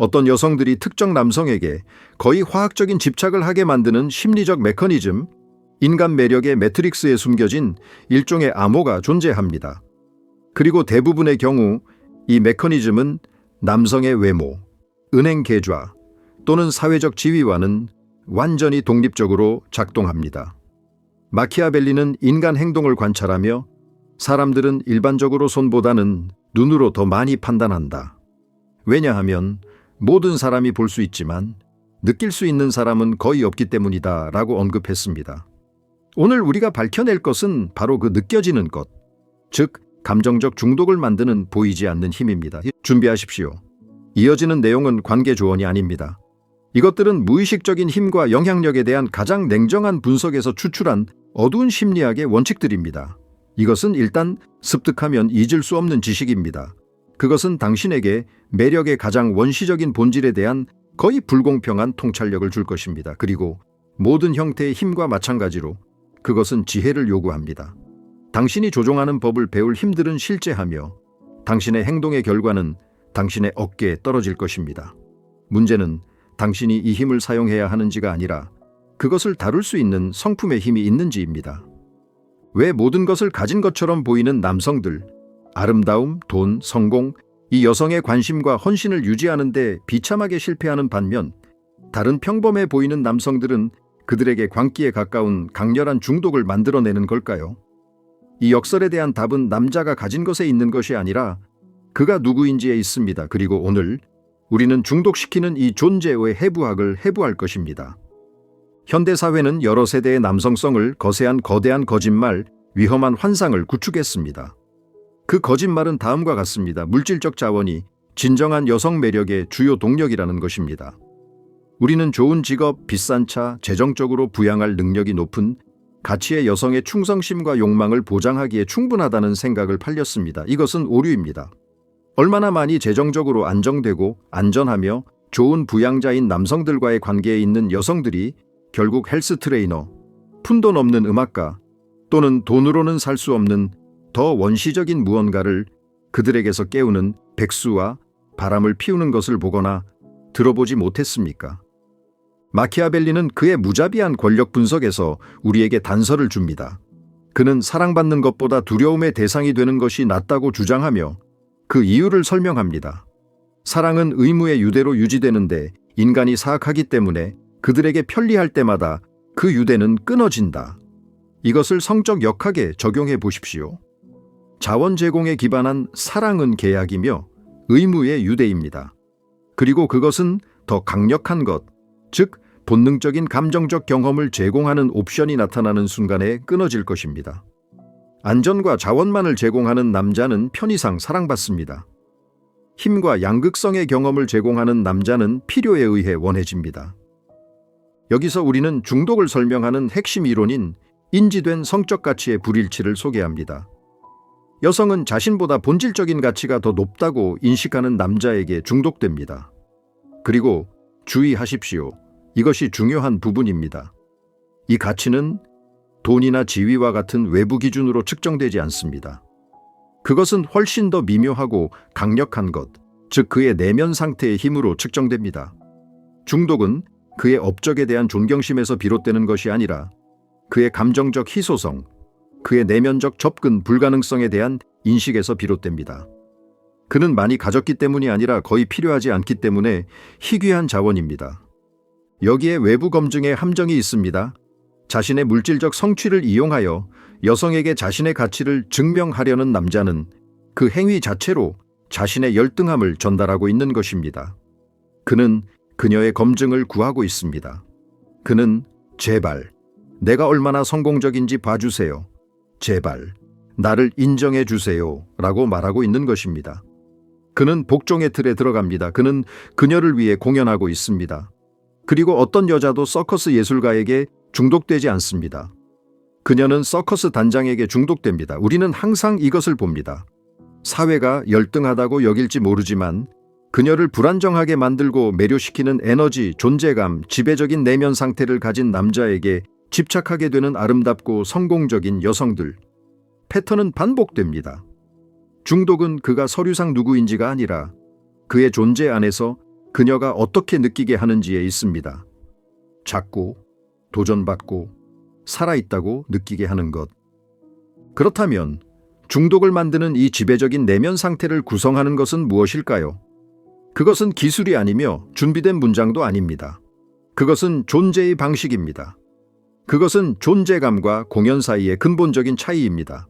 어떤 여성들이 특정 남성에게 거의 화학적인 집착을 하게 만드는 심리적 메커니즘, 인간 매력의 매트릭스에 숨겨진 일종의 암호가 존재합니다. 그리고 대부분의 경우 이 메커니즘은 남성의 외모, 은행 계좌 또는 사회적 지위와는 완전히 독립적으로 작동합니다. 마키아벨리는 인간 행동을 관찰하며 사람들은 일반적으로 손보다는 눈으로 더 많이 판단한다. 왜냐하면 모든 사람이 볼 수 있지만 느낄 수 있는 사람은 거의 없기 때문이다 라고 언급했습니다. 오늘 우리가 밝혀낼 것은 바로 그 느껴지는 것, 즉, 감정적 중독을 만드는 보이지 않는 힘입니다. 준비하십시오. 이어지는 내용은 관계 조언이 아닙니다. 이것들은 무의식적인 힘과 영향력에 대한 가장 냉정한 분석에서 추출한 어두운 심리학의 원칙들입니다. 이것은 일단 습득하면 잊을 수 없는 지식입니다. 그것은 당신에게 매력의 가장 원시적인 본질에 대한 거의 불공평한 통찰력을 줄 것입니다. 그리고 모든 형태의 힘과 마찬가지로 그것은 지혜를 요구합니다. 당신이 조종하는 법을 배울 힘들은 실제하며 당신의 행동의 결과는 당신의 어깨에 떨어질 것입니다. 문제는 당신이 이 힘을 사용해야 하는지가 아니라 그것을 다룰 수 있는 성품의 힘이 있는지입니다. 왜 모든 것을 가진 것처럼 보이는 남성들, 아름다움, 돈, 성공, 이 여성의 관심과 헌신을 유지하는데 비참하게 실패하는 반면 다른 평범해 보이는 남성들은 그들에게 광기에 가까운 강렬한 중독을 만들어내는 걸까요? 이 역설에 대한 답은 남자가 가진 것에 있는 것이 아니라 그가 누구인지에 있습니다. 그리고 오늘 우리는 중독시키는 이 존재의 해부학을 해부할 것입니다. 현대 사회는 여러 세대의 남성성을 거세한 거대한 거짓말, 위험한 환상을 구축했습니다. 그 거짓말은 다음과 같습니다. 물질적 자원이 진정한 여성 매력의 주요 동력이라는 것입니다. 우리는 좋은 직업, 비싼 차, 재정적으로 부양할 능력이 높은 가치의 여성의 충성심과 욕망을 보장하기에 충분하다는 생각을 팔렸습니다. 이것은 오류입니다. 얼마나 많이 재정적으로 안정되고 안전하며 좋은 부양자인 남성들과의 관계에 있는 여성들이 결국 헬스 트레이너, 푼돈 없는 음악가 또는 돈으로는 살 수 없는 더 원시적인 무언가를 그들에게서 깨우는 백수와 바람을 피우는 것을 보거나 들어보지 못했습니까? 마키아벨리는 그의 무자비한 권력 분석에서 우리에게 단서를 줍니다. 그는 사랑받는 것보다 두려움의 대상이 되는 것이 낫다고 주장하며 그 이유를 설명합니다. 사랑은 의무의 유대로 유지되는데 인간이 사악하기 때문에 그들에게 편리할 때마다 그 유대는 끊어진다. 이것을 성적 역학에 적용해 보십시오. 자원 제공에 기반한 사랑은 계약이며 의무의 유대입니다. 그리고 그것은 더 강력한 것, 즉 본능적인 감정적 경험을 제공하는 옵션이 나타나는 순간에 끊어질 것입니다. 안전과 자원만을 제공하는 남자는 편의상 사랑받습니다. 힘과 양극성의 경험을 제공하는 남자는 필요에 의해 원해집니다. 여기서 우리는 중독을 설명하는 핵심 이론인 인지된 성적 가치의 불일치를 소개합니다. 여성은 자신보다 본질적인 가치가 더 높다고 인식하는 남자에게 중독됩니다. 그리고 주의하십시오. 이것이 중요한 부분입니다. 이 가치는 돈이나 지위와 같은 외부 기준으로 측정되지 않습니다. 그것은 훨씬 더 미묘하고 강력한 것, 즉 그의 내면 상태의 힘으로 측정됩니다. 중독은 그의 업적에 대한 존경심에서 비롯되는 것이 아니라 그의 감정적 희소성, 그의 내면적 접근 불가능성에 대한 인식에서 비롯됩니다. 그는 많이 가졌기 때문이 아니라 거의 필요하지 않기 때문에 희귀한 자원입니다. 여기에 외부 검증의 함정이 있습니다. 자신의 물질적 성취를 이용하여 여성에게 자신의 가치를 증명하려는 남자는 그 행위 자체로 자신의 열등함을 전달하고 있는 것입니다. 그는 그녀의 검증을 구하고 있습니다. 그는 제발 내가 얼마나 성공적인지 봐주세요. 제발 나를 인정해 주세요. 라고 말하고 있는 것입니다. 그는 복종의 틀에 들어갑니다. 그는 그녀를 위해 공연하고 있습니다. 그리고 어떤 여자도 서커스 예술가에게 중독되지 않습니다. 그녀는 서커스 단장에게 중독됩니다. 우리는 항상 이것을 봅니다. 사회가 열등하다고 여길지 모르지만 그녀를 불안정하게 만들고 매료시키는 에너지, 존재감, 지배적인 내면 상태를 가진 남자에게 집착하게 되는 아름답고 성공적인 여성들. 패턴은 반복됩니다. 중독은 그가 서류상 누구인지가 아니라 그의 존재 안에서 그녀가 어떻게 느끼게 하는지에 있습니다. 작고, 도전받고, 살아있다고 느끼게 하는 것. 그렇다면 중독을 만드는 이 지배적인 내면 상태를 구성하는 것은 무엇일까요? 그것은 기술이 아니며 준비된 문장도 아닙니다. 그것은 존재의 방식입니다. 그것은 존재감과 공연 사이의 근본적인 차이입니다.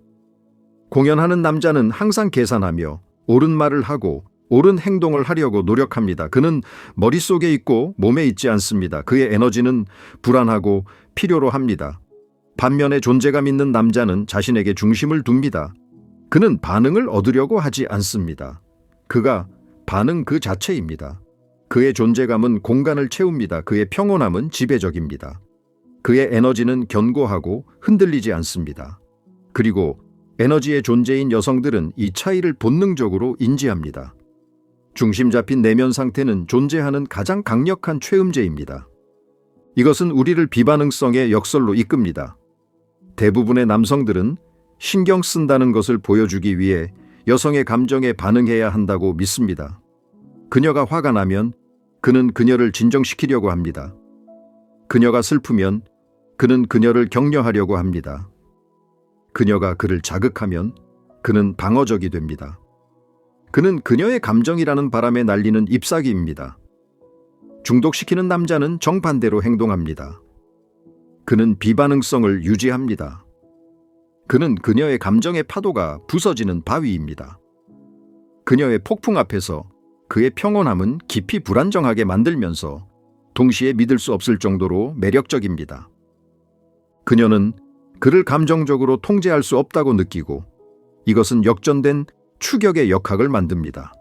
공연하는 남자는 항상 계산하며 옳은 말을 하고 옳은 행동을 하려고 노력합니다. 그는 머릿속에 있고 몸에 있지 않습니다. 그의 에너지는 불안하고 필요로 합니다. 반면에 존재감 있는 남자는 자신에게 중심을 둡니다. 그는 반응을 얻으려고 하지 않습니다. 그가 반응 그 자체입니다. 그의 존재감은 공간을 채웁니다. 그의 평온함은 지배적입니다. 그의 에너지는 견고하고 흔들리지 않습니다. 그리고 에너지의 존재인 여성들은 이 차이를 본능적으로 인지합니다. 중심 잡힌 내면 상태는 존재하는 가장 강력한 최음제입니다. 이것은 우리를 비반응성의 역설로 이끕니다. 대부분의 남성들은 신경 쓴다는 것을 보여주기 위해 여성의 감정에 반응해야 한다고 믿습니다. 그녀가 화가 나면 그는 그녀를 진정시키려고 합니다. 그녀가 슬프면 그는 그녀를 격려하려고 합니다. 그녀가 그를 자극하면 그는 방어적이 됩니다. 그는 그녀의 감정이라는 바람에 날리는 잎사귀입니다. 중독시키는 남자는 정반대로 행동합니다. 그는 비반응성을 유지합니다. 그는 그녀의 감정의 파도가 부서지는 바위입니다. 그녀의 폭풍 앞에서 그의 평온함은 깊이 불안정하게 만들면서 동시에 믿을 수 없을 정도로 매력적입니다. 그녀는 그를 감정적으로 통제할 수 없다고 느끼고 이것은 역전된 추격의 역학을 만듭니다.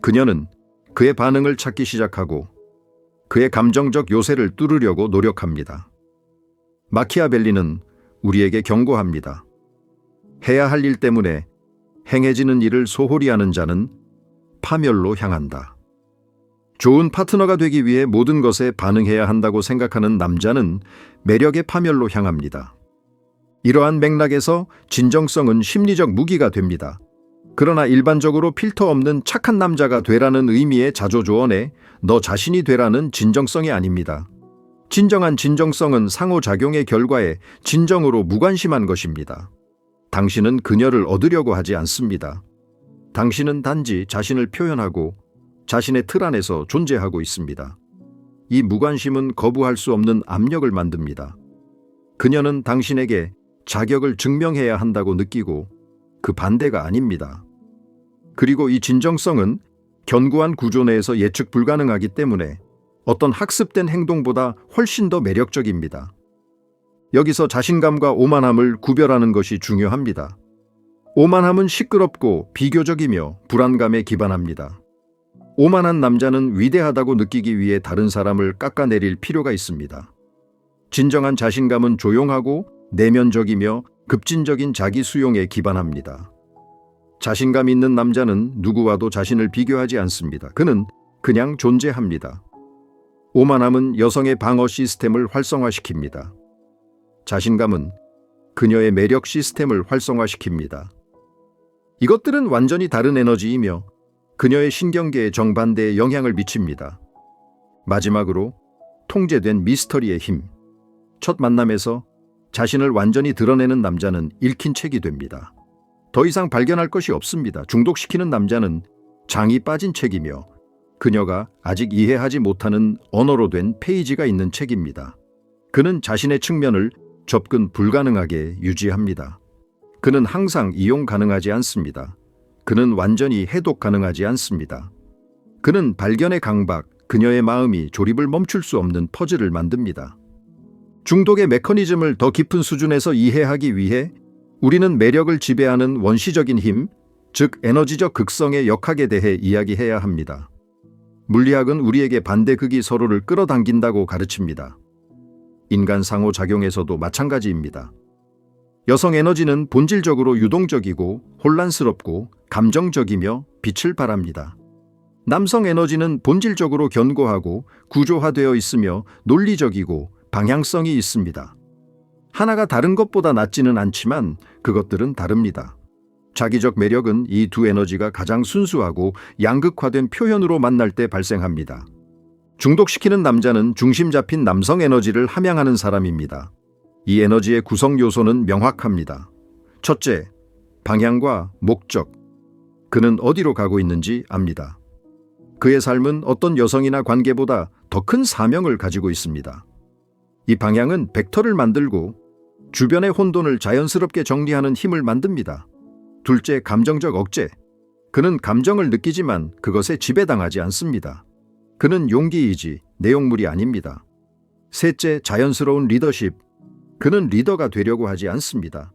그녀는 그의 반응을 찾기 시작하고 그의 감정적 요새를 뚫으려고 노력합니다. 마키아벨리는 우리에게 경고합니다. 해야 할 일 때문에 행해지는 일을 소홀히 하는 자는 파멸로 향한다. 좋은 파트너가 되기 위해 모든 것에 반응해야 한다고 생각하는 남자는 매력의 파멸로 향합니다. 이러한 맥락에서 진정성은 심리적 무기가 됩니다. 그러나 일반적으로 필터 없는 착한 남자가 되라는 의미의 자조조언에 너 자신이 되라는 진정성이 아닙니다. 진정한 진정성은 상호작용의 결과에 진정으로 무관심한 것입니다. 당신은 그녀를 얻으려고 하지 않습니다. 당신은 단지 자신을 표현하고 자신의 틀 안에서 존재하고 있습니다. 이 무관심은 거부할 수 없는 압력을 만듭니다. 그녀는 당신에게 자격을 증명해야 한다고 느끼고 그 반대가 아닙니다. 그리고 이 진정성은 견고한 구조 내에서 예측 불가능하기 때문에 어떤 학습된 행동보다 훨씬 더 매력적입니다. 여기서 자신감과 오만함을 구별하는 것이 중요합니다. 오만함은 시끄럽고 비교적이며 불안감에 기반합니다. 오만한 남자는 위대하다고 느끼기 위해 다른 사람을 깎아내릴 필요가 있습니다. 진정한 자신감은 조용하고 내면적이며 급진적인 자기 수용에 기반합니다. 자신감 있는 남자는 누구와도 자신을 비교하지 않습니다. 그는 그냥 존재합니다. 오만함은 여성의 방어 시스템을 활성화시킵니다. 자신감은 그녀의 매력 시스템을 활성화시킵니다. 이것들은 완전히 다른 에너지이며 그녀의 신경계에 정반대의 영향을 미칩니다. 마지막으로 통제된 미스터리의 힘. 첫 만남에서 자신을 완전히 드러내는 남자는 읽힌 책이 됩니다. 더 이상 발견할 것이 없습니다. 중독시키는 남자는 장이 빠진 책이며 그녀가 아직 이해하지 못하는 언어로 된 페이지가 있는 책입니다. 그는 자신의 측면을 접근 불가능하게 유지합니다. 그는 항상 이용 가능하지 않습니다. 그는 완전히 해독 가능하지 않습니다. 그는 발견의 강박, 그녀의 마음이 조립을 멈출 수 없는 퍼즐을 만듭니다. 중독의 메커니즘을 더 깊은 수준에서 이해하기 위해 우리는 매력을 지배하는 원시적인 힘, 즉 에너지적 극성의 역학에 대해 이야기해야 합니다. 물리학은 우리에게 반대극이 서로를 끌어당긴다고 가르칩니다. 인간 상호작용에서도 마찬가지입니다. 여성 에너지는 본질적으로 유동적이고 혼란스럽고 감정적이며 빛을 발합니다. 남성 에너지는 본질적으로 견고하고 구조화되어 있으며 논리적이고 방향성이 있습니다. 하나가 다른 것보다 낫지는 않지만 그것들은 다릅니다. 자기적 매력은 이 두 에너지가 가장 순수하고 양극화된 표현으로 만날 때 발생합니다. 중독시키는 남자는 중심 잡힌 남성 에너지를 함양하는 사람입니다. 이 에너지의 구성 요소는 명확합니다. 첫째, 방향과 목적. 그는 어디로 가고 있는지 압니다. 그의 삶은 어떤 여성이나 관계보다 더 큰 사명을 가지고 있습니다. 이 방향은 벡터를 만들고 주변의 혼돈을 자연스럽게 정리하는 힘을 만듭니다. 둘째, 감정적 억제. 그는 감정을 느끼지만 그것에 지배당하지 않습니다. 그는 용기이지 내용물이 아닙니다. 셋째, 자연스러운 리더십. 그는 리더가 되려고 하지 않습니다.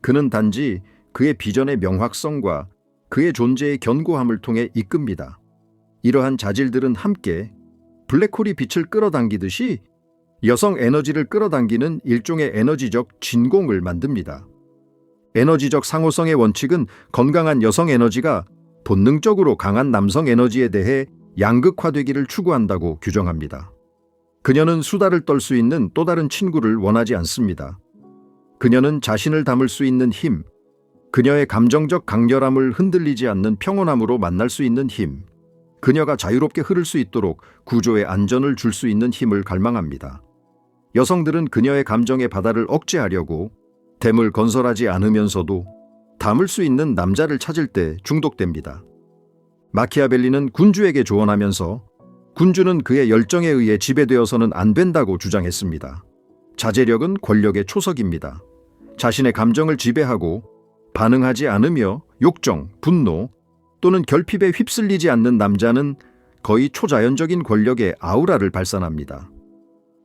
그는 단지 그의 비전의 명확성과 그의 존재의 견고함을 통해 이끕니다. 이러한 자질들은 함께 블랙홀이 빛을 끌어당기듯이 여성 에너지를 끌어당기는 일종의 에너지적 진공을 만듭니다. 에너지적 상호성의 원칙은 건강한 여성 에너지가 본능적으로 강한 남성 에너지에 대해 양극화되기를 추구한다고 규정합니다. 그녀는 수다를 떨 수 있는 또 다른 친구를 원하지 않습니다. 그녀는 자신을 담을 수 있는 힘, 그녀의 감정적 강렬함을 흔들리지 않는 평온함으로 만날 수 있는 힘, 그녀가 자유롭게 흐를 수 있도록 구조에 안전을 줄 수 있는 힘을 갈망합니다. 여성들은 그녀의 감정의 바다를 억제하려고 댐을 건설하지 않으면서도 담을 수 있는 남자를 찾을 때 중독됩니다. 마키아벨리는 군주에게 조언하면서 군주는 그의 열정에 의해 지배되어서는 안 된다고 주장했습니다. 자제력은 권력의 초석입니다. 자신의 감정을 지배하고 반응하지 않으며 욕정, 분노 또는 결핍에 휩쓸리지 않는 남자는 거의 초자연적인 권력의 아우라를 발산합니다.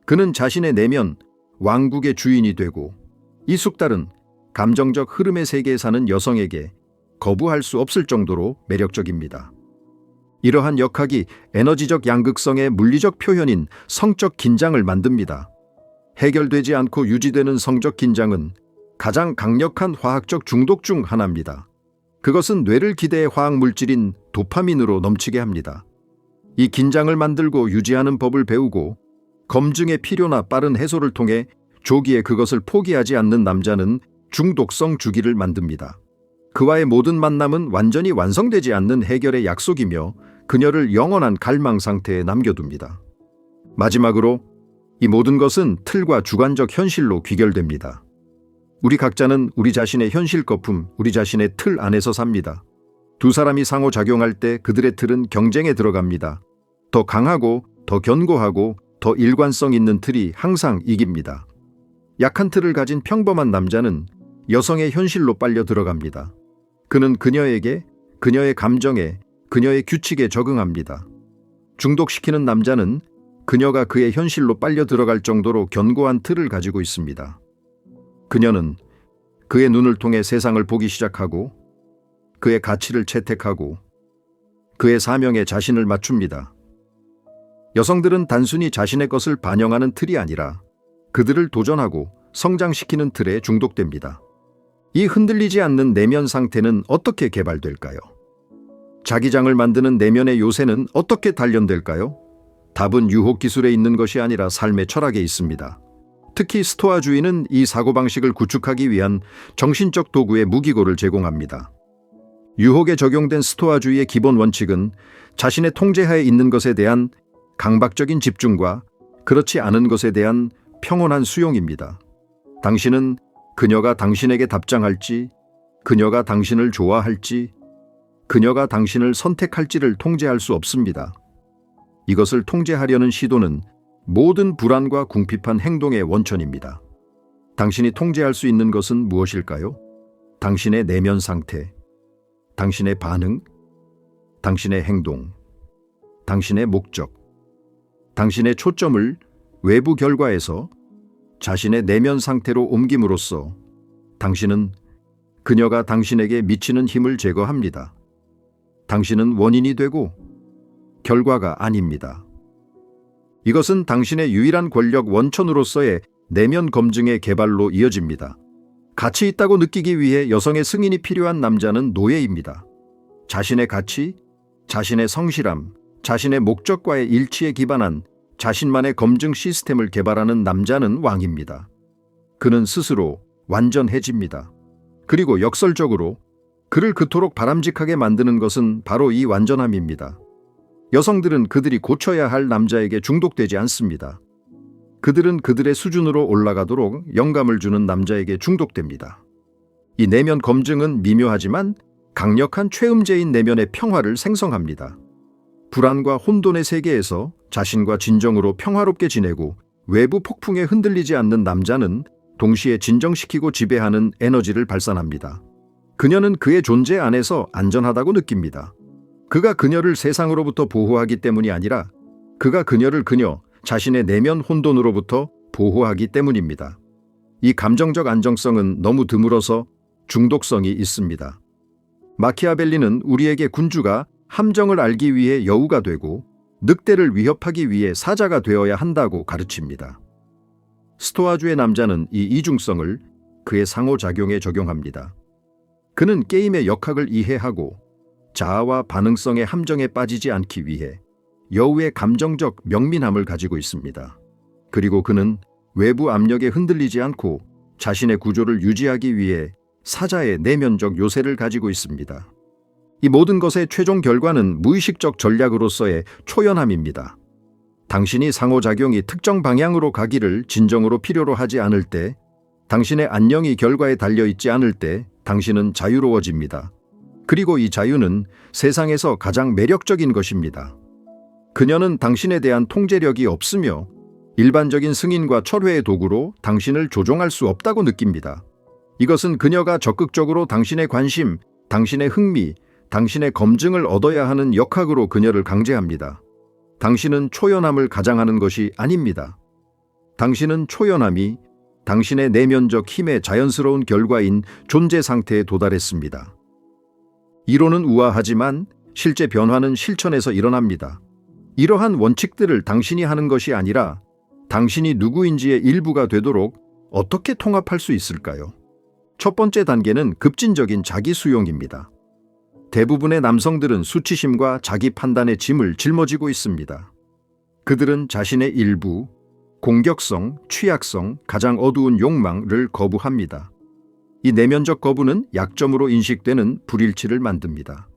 그는 자신의 내면 왕국의 주인이 되고 이 숙달은 감정적 흐름의 세계에 사는 여성에게 거부할 수 없을 정도로 매력적입니다. 이러한 역학이 에너지적 양극성의 물리적 표현인 성적 긴장을 만듭니다. 해결되지 않고 유지되는 성적 긴장은 가장 강력한 화학적 중독 중 하나입니다. 그것은 뇌를 기대의 화학 물질인 도파민으로 넘치게 합니다. 이 긴장을 만들고 유지하는 법을 배우고 검증의 필요나 빠른 해소를 통해 조기에 그것을 포기하지 않는 남자는 중독성 주기를 만듭니다. 그와의 모든 만남은 완전히 완성되지 않는 해결의 약속이며 그녀를 영원한 갈망 상태에 남겨둡니다. 마지막으로 이 모든 것은 틀과 주관적 현실로 귀결됩니다. 우리 각자는 우리 자신의 현실 거품, 우리 자신의 틀 안에서 삽니다. 두 사람이 상호작용할 때 그들의 틀은 경쟁에 들어갑니다. 더 강하고 더 견고하고 더 일관성 있는 틀이 항상 이깁니다. 약한 틀을 가진 평범한 남자는 여성의 현실로 빨려 들어갑니다. 그는 그녀에게, 그녀의 감정에, 그녀의 규칙에 적응합니다. 중독시키는 남자는 그녀가 그의 현실로 빨려 들어갈 정도로 견고한 틀을 가지고 있습니다. 그녀는 그의 눈을 통해 세상을 보기 시작하고 그의 가치를 채택하고 그의 사명에 자신을 맞춥니다. 여성들은 단순히 자신의 것을 반영하는 틀이 아니라 그들을 도전하고 성장시키는 틀에 중독됩니다. 이 흔들리지 않는 내면 상태는 어떻게 개발될까요? 자기장을 만드는 내면의 요새는 어떻게 단련될까요? 답은 유혹 기술에 있는 것이 아니라 삶의 철학에 있습니다. 특히 스토아주의는 이 사고방식을 구축하기 위한 정신적 도구의 무기고를 제공합니다. 유혹에 적용된 스토아주의의 기본 원칙은 자신의 통제하에 있는 것에 대한 강박적인 집중과 그렇지 않은 것에 대한 평온한 수용입니다. 당신은 그녀가 당신에게 답장할지, 그녀가 당신을 좋아할지, 그녀가 당신을 선택할지를 통제할 수 없습니다. 이것을 통제하려는 시도는 모든 불안과 궁핍한 행동의 원천입니다. 당신이 통제할 수 있는 것은 무엇일까요? 당신의 내면 상태, 당신의 반응, 당신의 행동, 당신의 목적, 당신의 초점을 외부 결과에서 자신의 내면 상태로 옮김으로써 당신은 그녀가 당신에게 미치는 힘을 제거합니다. 당신은 원인이 되고 결과가 아닙니다. 이것은 당신의 유일한 권력 원천으로서의 내면 검증의 개발로 이어집니다. 가치 있다고 느끼기 위해 여성의 승인이 필요한 남자는 노예입니다. 자신의 가치, 자신의 성실함, 자신의 목적과의 일치에 기반한 자신만의 검증 시스템을 개발하는 남자는 왕입니다. 그는 스스로 완전해집니다. 그리고 역설적으로 그를 그토록 바람직하게 만드는 것은 바로 이 완전함입니다. 여성들은 그들이 고쳐야 할 남자에게 중독되지 않습니다. 그들은 그들의 수준으로 올라가도록 영감을 주는 남자에게 중독됩니다. 이 내면 검증은 미묘하지만 강력한 최음제인 내면의 평화를 생성합니다. 불안과 혼돈의 세계에서 자신과 진정으로 평화롭게 지내고 외부 폭풍에 흔들리지 않는 남자는 동시에 진정시키고 지배하는 에너지를 발산합니다. 그녀는 그의 존재 안에서 안전하다고 느낍니다. 그가 그녀를 세상으로부터 보호하기 때문이 아니라 그가 그녀를 그녀 자신의 내면 혼돈으로부터 보호하기 때문입니다. 이 감정적 안정성은 너무 드물어서 중독성이 있습니다. 마키아벨리는 우리에게 군주가 함정을 알기 위해 여우가 되고 늑대를 위협하기 위해 사자가 되어야 한다고 가르칩니다. 스토아주의 남자는 이 이중성을 그의 상호작용에 적용합니다. 그는 게임의 역학을 이해하고 자아와 반응성의 함정에 빠지지 않기 위해 여우의 감정적 명민함을 가지고 있습니다. 그리고 그는 외부 압력에 흔들리지 않고 자신의 구조를 유지하기 위해 사자의 내면적 요새를 가지고 있습니다. 이 모든 것의 최종 결과는 무의식적 전략으로서의 초연함입니다. 당신이 상호작용이 특정 방향으로 가기를 진정으로 필요로 하지 않을 때, 당신의 안녕이 결과에 달려 있지 않을 때, 당신은 자유로워집니다. 그리고 이 자유는 세상에서 가장 매력적인 것입니다. 그녀는 당신에 대한 통제력이 없으며 일반적인 승인과 철회의 도구로 당신을 조종할 수 없다고 느낍니다. 이것은 그녀가 적극적으로 당신의 관심, 당신의 흥미, 당신의 검증을 얻어야 하는 역학으로 그녀를 강제합니다. 당신은 초연함을 가장하는 것이 아닙니다. 당신은 초연함이 당신의 내면적 힘의 자연스러운 결과인 존재 상태에 도달했습니다. 이론은 우아하지만 실제 변화는 실천에서 일어납니다. 이러한 원칙들을 당신이 하는 것이 아니라 당신이 누구인지의 일부가 되도록 어떻게 통합할 수 있을까요? 첫 번째 단계는 급진적인 자기 수용입니다. 대부분의 남성들은 수치심과 자기 판단의 짐을 짊어지고 있습니다. 그들은 자신의 일부, 공격성, 취약성, 가장 어두운 욕망을 거부합니다. 이 내면적 거부는 약점으로 인식되는 불일치를 만듭니다.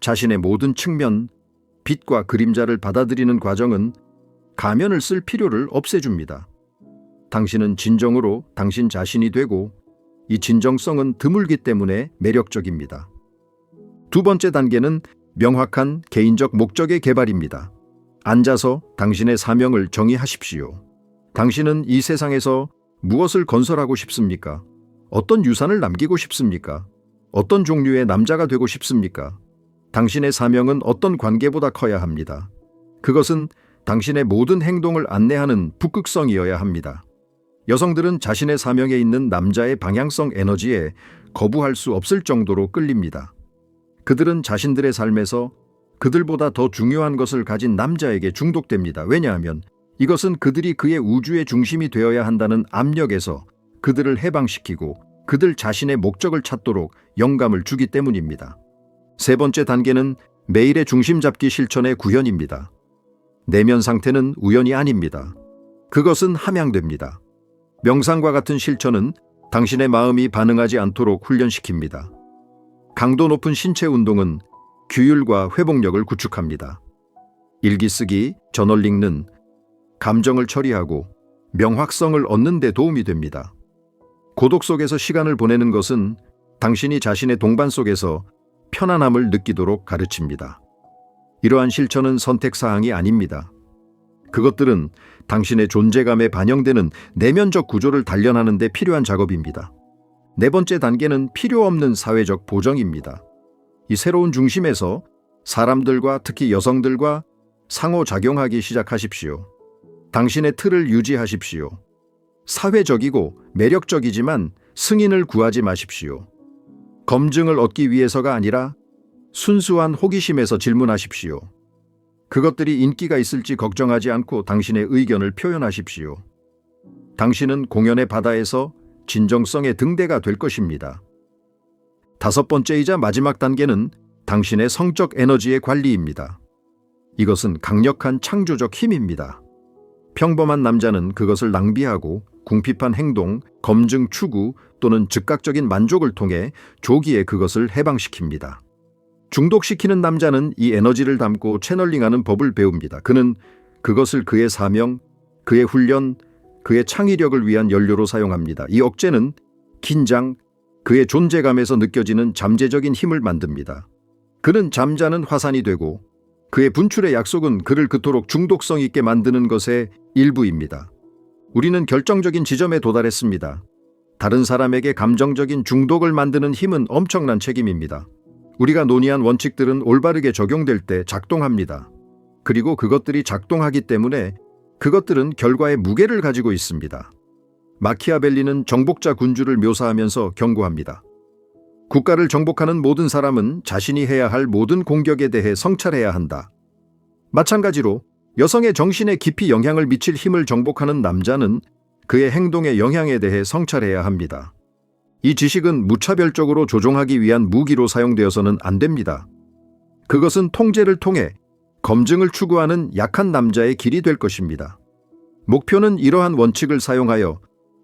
자신의 모든 측면, 빛과 그림자를 받아들이는 과정은 가면을 쓸 필요를 없애줍니다. 당신은 진정으로 당신 자신이 되고 이 진정성은 드물기 때문에 매력적입니다. 두 번째 단계는 명확한 개인적 목적의 개발입니다. 앉아서 당신의 사명을 정의하십시오. 당신은 이 세상에서 무엇을 건설하고 싶습니까? 어떤 유산을 남기고 싶습니까? 어떤 종류의 남자가 되고 싶습니까? 당신의 사명은 어떤 관계보다 커야 합니다. 그것은 당신의 모든 행동을 안내하는 북극성이어야 합니다. 여성들은 자신의 사명에 있는 남자의 방향성 에너지에 거부할 수 없을 정도로 끌립니다. 그들은 자신들의 삶에서 그들보다 더 중요한 것을 가진 남자에게 중독됩니다. 왜냐하면 이것은 그들이 그의 우주의 중심이 되어야 한다는 압력에서 그들을 해방시키고 그들 자신의 목적을 찾도록 영감을 주기 때문입니다. 세 번째 단계는 매일의 중심 잡기 실천의 구현입니다. 내면 상태는 우연이 아닙니다. 그것은 함양됩니다. 명상과 같은 실천은 당신의 마음이 반응하지 않도록 훈련시킵니다. 강도 높은 신체 운동은 규율과 회복력을 구축합니다. 일기 쓰기, 저널 읽는, 감정을 처리하고 명확성을 얻는 데 도움이 됩니다. 고독 속에서 시간을 보내는 것은 당신이 자신의 동반 속에서 편안함을 느끼도록 가르칩니다. 이러한 실천은 선택사항이 아닙니다. 그것들은 당신의 존재감에 반영되는 내면적 구조를 단련하는 데 필요한 작업입니다. 네 번째 단계는 필요 없는 사회적 보정입니다. 이 새로운 중심에서 사람들과 특히 여성들과 상호작용하기 시작하십시오. 당신의 틀을 유지하십시오. 사회적이고 매력적이지만 승인을 구하지 마십시오. 검증을 얻기 위해서가 아니라 순수한 호기심에서 질문하십시오. 그것들이 인기가 있을지 걱정하지 않고 당신의 의견을 표현하십시오. 당신은 공연의 바다에서 진정성의 등대가 될 것입니다. 다섯 번째이자 마지막 단계는 당신의 성적 에너지의 관리입니다. 이것은 강력한 창조적 힘입니다. 평범한 남자는 그것을 낭비하고 궁핍한 행동, 검증 추구 또는 즉각적인 만족을 통해 조기에 그것을 해방시킵니다. 중독시키는 남자는 이 에너지를 담고 채널링하는 법을 배웁니다. 그는 그것을 그의 사명, 그의 훈련, 그의 창의력을 위한 연료로 사용합니다. 이 억제는 긴장, 그의 존재감에서 느껴지는 잠재적인 힘을 만듭니다. 그는 잠자는 화산이 되고 그의 분출의 약속은 그를 그토록 중독성 있게 만드는 것의 일부입니다. 우리는 결정적인 지점에 도달했습니다. 다른 사람에게 감정적인 중독을 만드는 힘은 엄청난 책임입니다. 우리가 논의한 원칙들은 올바르게 적용될 때 작동합니다. 그리고 그것들이 작동하기 때문에 그것들은 결과의 무게를 가지고 있습니다. 마키아벨리는 정복자 군주를 묘사하면서 경고합니다. 국가를 정복하는 모든 사람은 자신이 해야 할 모든 공격에 대해 성찰해야 한다. 마찬가지로 여성의 정신에 깊이 영향을 미칠 힘을 정복하는 남자는 그의 행동의 영향에 대해 성찰해야 합니다. 이 지식은 무차별적으로 조종하기 위한 무기로 사용되어서는 안 됩니다. 그것은 통제를 통해 검증을 추구하는 약한 남자의 길이 될 것입니다. 목표는 이러한 원칙을 사용하여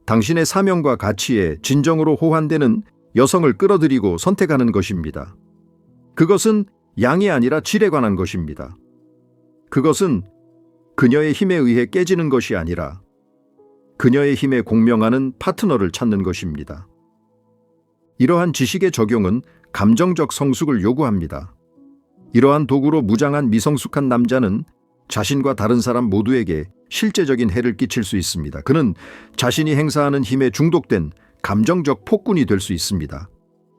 당신의 사명과 가치에 진정으로 호환되는 여성을 끌어들이고 선택하는 것입니다. 그것은 양이 아니라 질에 관한 것입니다. 그것은 그녀의 힘에 의해 깨지는 것이 아니라 그녀의 힘에 공명하는 파트너를 찾는 것입니다. 이러한 지식의 적용은 감정적 성숙을 요구합니다. 이러한 도구로 무장한 미성숙한 남자는 자신과 다른 사람 모두에게 실제적인 해를 끼칠 수 있습니다. 그는 자신이 행사하는 힘에 중독된 감정적 폭군이 될 수 있습니다.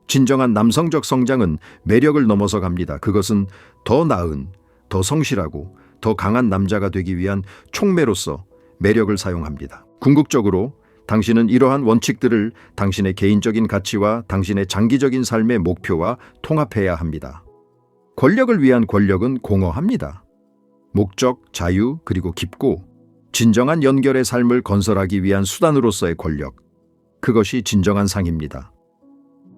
진정한 남성적 성장은 매력을 넘어서 갑니다. 그것은 더 나은, 더 성실하고 더 강한 남자가 되기 위한 촉매로서 매력을 사용합니다. 궁극적으로 당신은 이러한 원칙들을 당신의 개인적인 가치와 당신의 장기적인 삶의 목표와 통합해야 합니다. 권력을 위한 권력은 공허합니다. 목적, 자유, 그리고 깊고 진정한 연결의 삶을 건설하기 위한 수단으로서의 권력. 그것이 진정한 상입니다.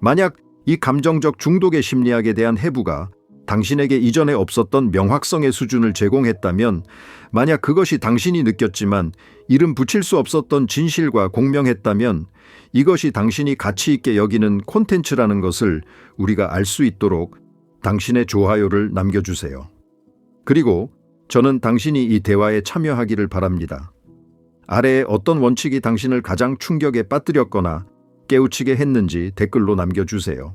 만약 이 감정적 중독의 심리학에 대한 해부가 당신에게 이전에 없었던 명확성의 수준을 제공했다면, 만약 그것이 당신이 느꼈지만 이름 붙일 수 없었던 진실과 공명했다면, 이것이 당신이 가치 있게 여기는 콘텐츠라는 것을 우리가 알 수 있도록 당신의 좋아요를 남겨주세요. 그리고 저는 당신이 이 대화에 참여하기를 바랍니다. 아래에 어떤 원칙이 당신을 가장 충격에 빠뜨렸거나 깨우치게 했는지 댓글로 남겨주세요.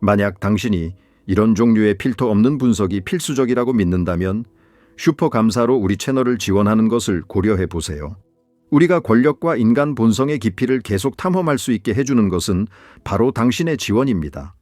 만약 당신이 이런 종류의 필터 없는 분석이 필수적이라고 믿는다면 슈퍼 감사로 우리 채널을 지원하는 것을 고려해 보세요. 우리가 권력과 인간 본성의 깊이를 계속 탐험할 수 있게 해주는 것은 바로 당신의 지원입니다.